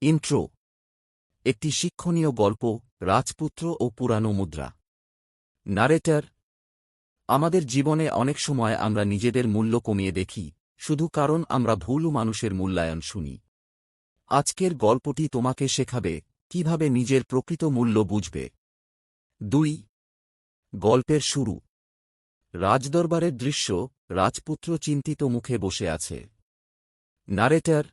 Intro একটি শিক্ষণীয় গল্প, রাজপুত্র ও পুরানো মুদ্রা। নারেটার আমাদের জীবনে অনেক সময় আমরা নিজেদের মূল্য কমিয়ে দেখি, শুধু কারণ আমরা ভুল মানুষের মূল্যায়ন শুনি। আজকের গল্পটি তোমাকে শেখাবে, কীভাবে নিজের প্রকৃত মূল্য বুঝবে। দুই। গল্পের শুরু। রাজদরবারের দৃশ্য, রাজপুত্র চিন্তিত মুখে বসে আছে। নারেটার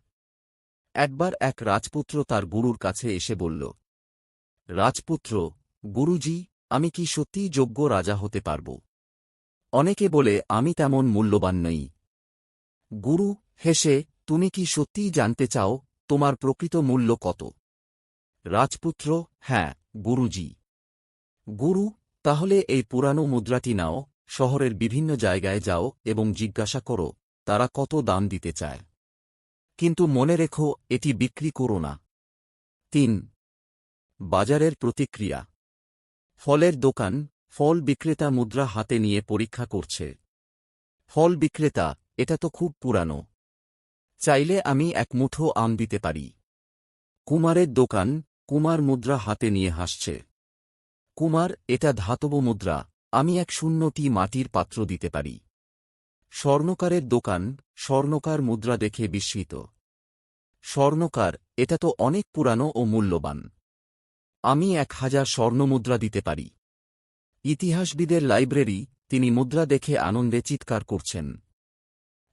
একবার এক রাজপুত্র তার গুরুর কাছে এসে বলল, রাজপুত্র, গুরুজি, আমি কি সত্যিই যোগ্য রাজা হতে পারব? অনেকে বলে, আমি তেমন মূল্যবান নই। গুরু, হেসে, তুমি কি সত্যিই জানতে চাও, তোমার প্রকৃত মূল্য কত? রাজপুত্র হ্যাঁ গুরুজি। গুরু, তাহলে এই পুরানো মুদ্রাটি নাও, শহরের বিভিন্ন জায়গায় যাও এবং জিজ্ঞাসা করো, তারা কত দাম দিতে চায়? কিন্তু মনে রেখো, এটি বিক্রি করো না। তিন, বাজারের প্রতিক্রিয়া। ফলের দোকান, ফল বিক্রেতা মুদ্রা হাতে নিয়ে পরীক্ষা করছে। ফল বিক্রেতা, এটা তো খুব পুরানো। চাইলে আমি এক মুঠো আম দিতে পারি। কুমারের দোকান, কুমার মুদ্রা হাতে নিয়ে হাসছে। কুমার, এটা ধাতব মুদ্রা, আমি এক শূন্যটি মাটির পাত্র দিতে পারি। স্বর্ণকারের দোকান স্বর্ণকার মুদ্রা দেখে বিস্মিত। স্বর্ণকার, এটা তো অনেক পুরানো ও মূল্যবান। আমি এক হাজার স্বর্ণমুদ্রা দিতে পারি। ইতিহাসবিদের লাইব্রেরি, তিনি মুদ্রা দেখে আনন্দে চিৎকার করছেন।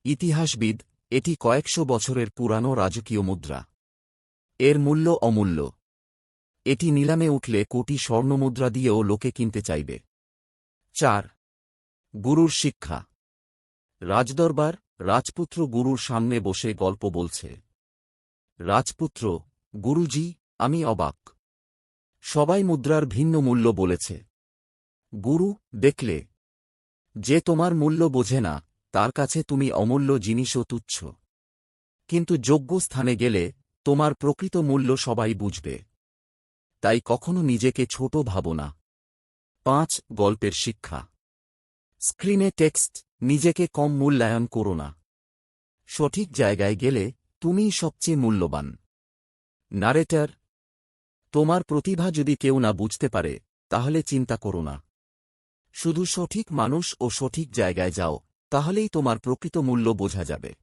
ইতিহাসবিদ, এটি কয়েকশো বছরের পুরানো রাজকীয় মুদ্রা। এর মূল্য অমূল্য। এটি নিলামে উঠলে কোটি স্বর্ণমুদ্রা দিয়েও লোকে কিনতে চাইবে। চার, গুরুর শিক্ষা। রাজদরবার রাজপুত্র গুরুর সামনে বসে গল্প বলছে। রাজপুত্র, গুরুজি, আমি অবাক। সবাই মুদ্রার ভিন্ন মূল্য বলেছে। গুরু, দেখলে। যে তোমার মূল্য বোঝে না, তার কাছে তুমি অমূল্য জিনিসও তুচ্ছ। কিন্তু যোগ্য স্থানে গেলে তোমার প্রকৃত মূল্য সবাই বুঝবে। তাই কখনো নিজেকে ছোট ভাবো না। পাঁচ, গল্পের শিক্ষা। স্ক্রিনে টেক্সট নিজেকে কম মূল্যায়ন করো না। সঠিক জায়গায় গেলে তুমিই সবচেয়ে মূল্যবান। নারেটার তোমার প্রতিভা যদি কেউ না বুঝতে পারে, তাহলে চিন্তা করো না। শুধু সঠিক মানুষ ও সঠিক জায়গায় যাও, তাহলেই তোমার প্রকৃত মূল্য বোঝা যাবে।